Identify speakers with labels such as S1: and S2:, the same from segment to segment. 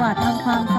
S1: 挂汤汤。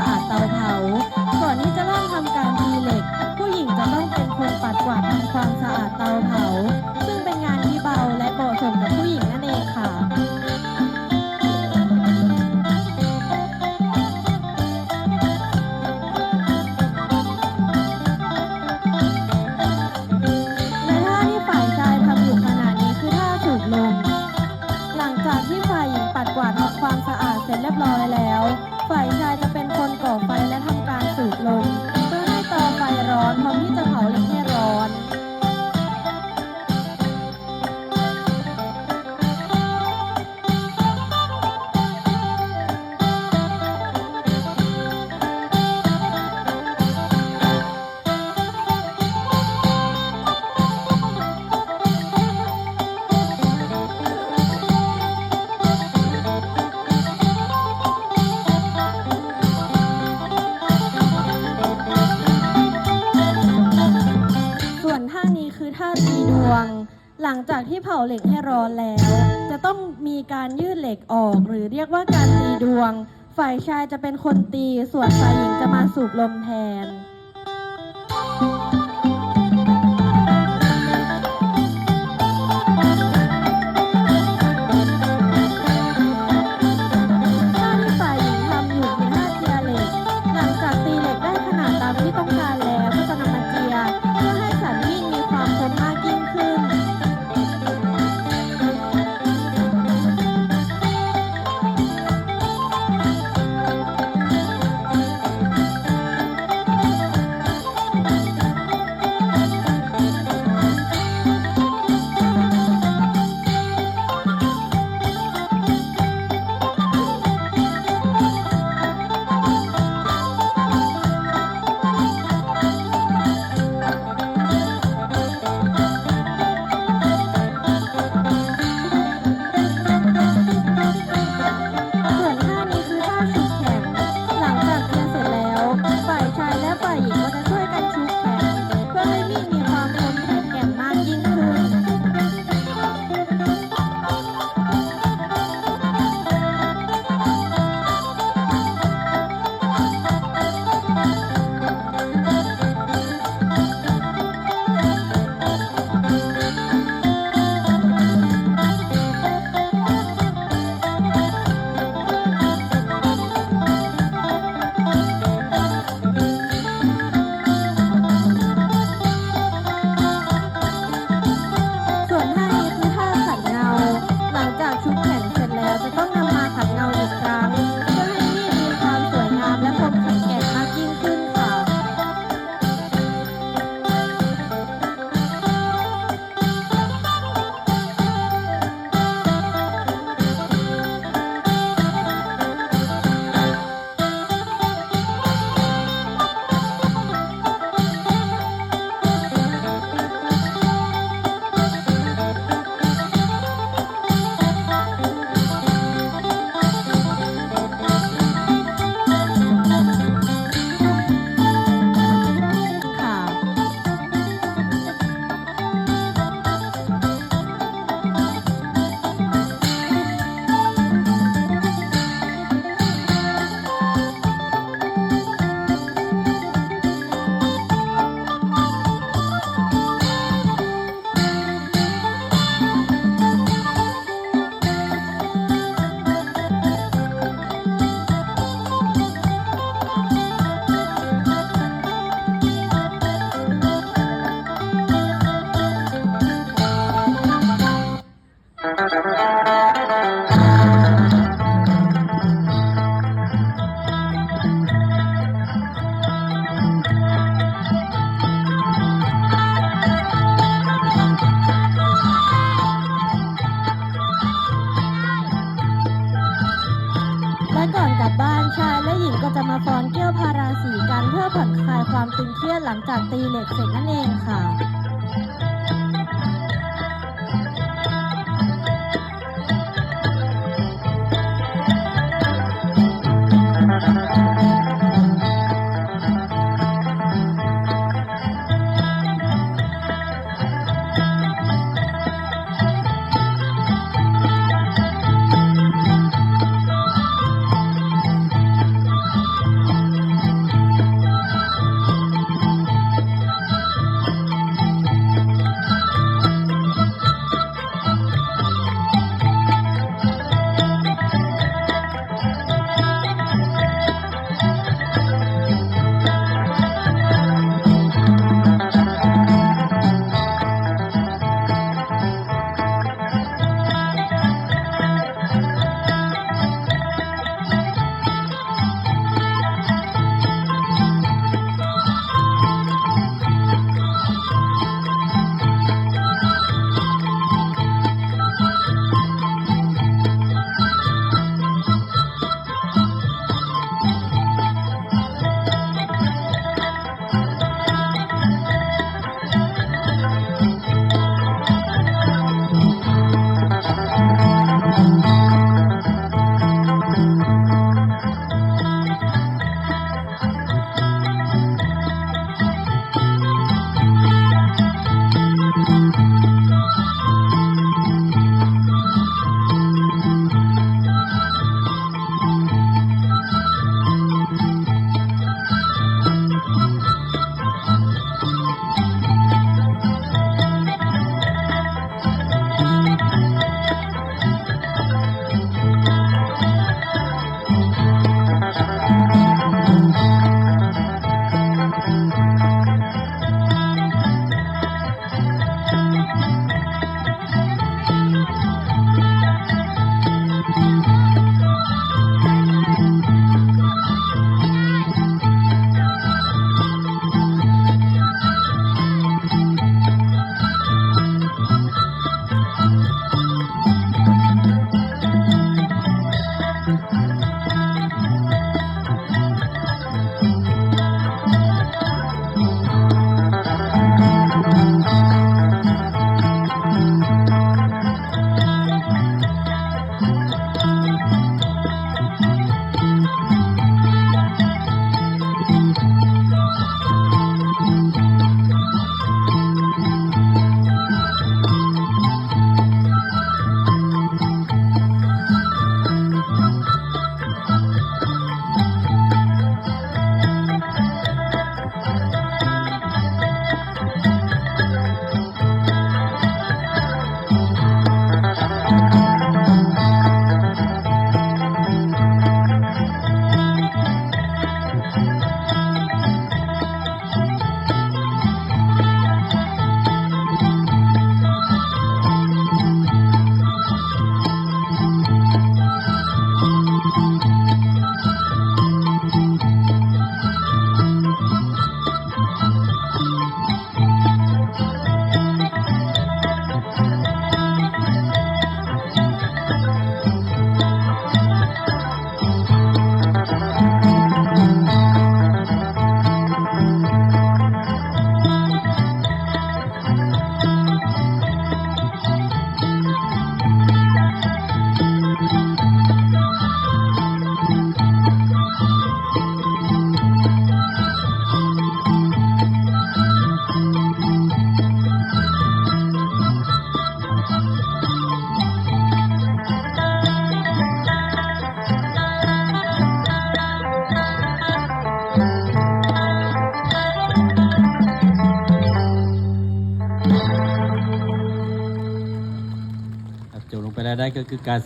S1: ังจากที่เผาเหล็กให้ร้อนแล้ว จะต้องมีการยืดเหล็กออก หรือเรียกว่าการตีดวง ฝ่ายชายจะเป็นคนตี ส่วนฝ่ายหญิงจะมาสูบลมแทน ความตึงเครียดหลังจากตีเหล็กเสร็จนั่นเองค่ะ
S2: ああ。 คือการ